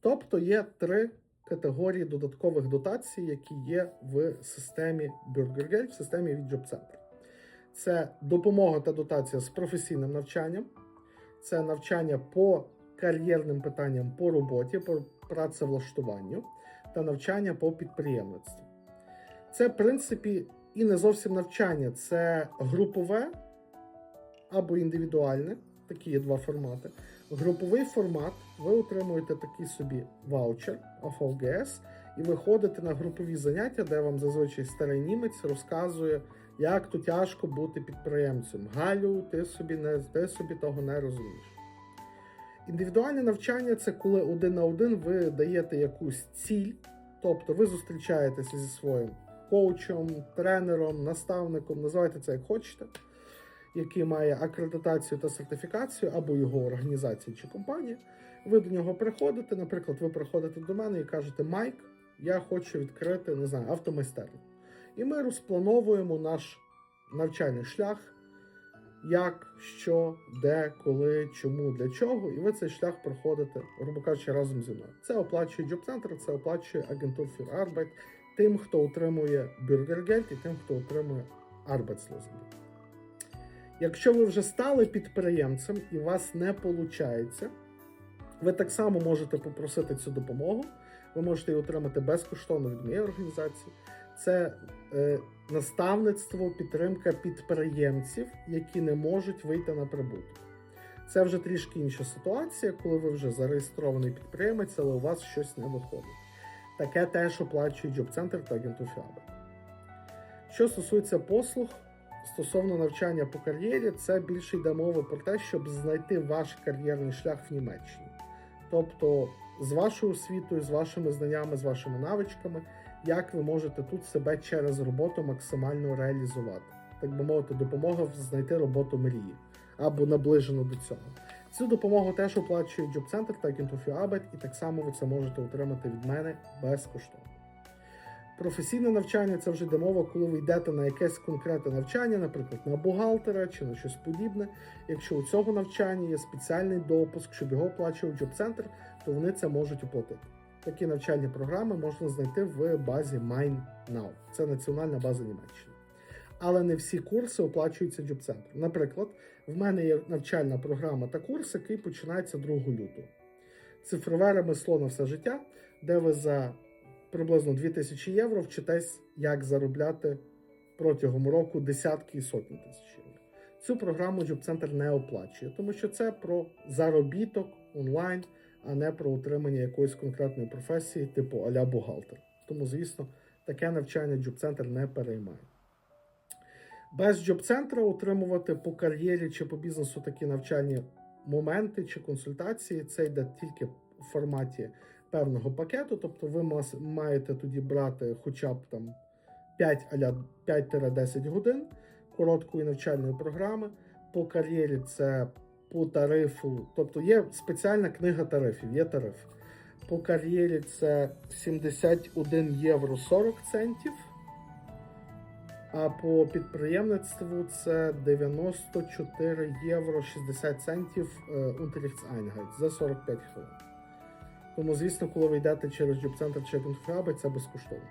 Тобто є три категорії додаткових дотацій, які є в системі BurgerGate, в системі від Job. Це допомога та дотація з професійним навчанням, це навчання по кар'єрним питанням по роботі, по працевлаштуванню та навчання по підприємництву. Це, в принципі, і не зовсім навчання, це групове або індивідуальне. Такі є два формати. Груповий формат ви отримуєте такий собі ваучер AFOGS, і ви ходите на групові заняття, де вам зазвичай старий німець розказує, як то тяжко бути підприємцем. Галю, ти собі не ти собі того не розумієш. Індивідуальне навчання це коли один на один ви даєте якусь ціль, тобто ви зустрічаєтеся зі своїм коучем, тренером, наставником, називайте це як хочете, який має акредитацію та сертифікацію або його організація чи компанія. Ви до нього приходите. Наприклад, ви приходите до мене і кажете: Майк, я хочу відкрити не знаю, автомайстерню. І ми розплановуємо наш навчальний шлях, як, що, де, коли, чому, для чого. І ви цей шлях проходите, грубо кажучи, разом зі мною. Це оплачує Center, це оплачує агентур Arbeit тим, хто отримує Bürgergeld і тим, хто отримує Arbeitslosengeld. Якщо ви вже стали підприємцем і у вас не виходить, ви так само можете попросити цю допомогу. Ви можете її отримати безкоштовно від моєї організації. Це е, наставництво, підтримка підприємців, які не можуть вийти на прибуток. Це вже трішки інша ситуація, коли ви вже зареєстрований підприємець, але у вас щось не виходить. Таке теж Job Center та агенту Фіаби. Що стосується послуг стосовно навчання по кар'єрі, це більше йде мова про те, щоб знайти ваш кар'єрний шлях в Німеччині. Тобто, з вашою освітою, з вашими знаннями, з вашими навичками, як ви можете тут себе через роботу максимально реалізувати. Так би мовити, допомога знайти роботу мрії або наближену до цього. Цю допомогу теж оплачує Job Center та Агентуфі Абет, і так само ви це можете отримати від мене безкоштовно. Професійне навчання це вже йде мова, коли ви йдете на якесь конкретне навчання, наприклад, на бухгалтера чи на щось подібне. Якщо у цього навчання є спеціальний допуск, щоб його оплачував Center, то вони це можуть оплатити. Такі навчальні програми можна знайти в базі MindNow. Це національна база Німеччини. Але не всі курси оплачуються Center. Наприклад, в мене є навчальна програма та курс, який починається 2 лютого. Цифрове ремесло на все життя, де ви за приблизно 2000 євро вчитесь, як заробляти протягом року десятки і сотні тисяч євро. Цю програму Center не оплачує, тому що це про заробіток онлайн, а не про отримання якоїсь конкретної професії, типу аля бухгалтер. Тому, звісно, таке навчання Center не переймає. Без Center отримувати по кар'єрі чи по бізнесу такі навчальні моменти чи консультації, це йде тільки в форматі певного пакету. Тобто ви маєте тоді брати хоча б там 5 аля 5-10 годин короткої навчальної програми. По кар'єрі це по тарифу, тобто є спеціальна книга тарифів, є тариф. По кар'єрі це 71 євро 40 центів. А по підприємництву це 94 євро 60 центів Unterrichtseinheit за 45 хвилин. Тому, звісно, коли ви йдете через джоб-центр чи Agentfrabe, це безкоштовно.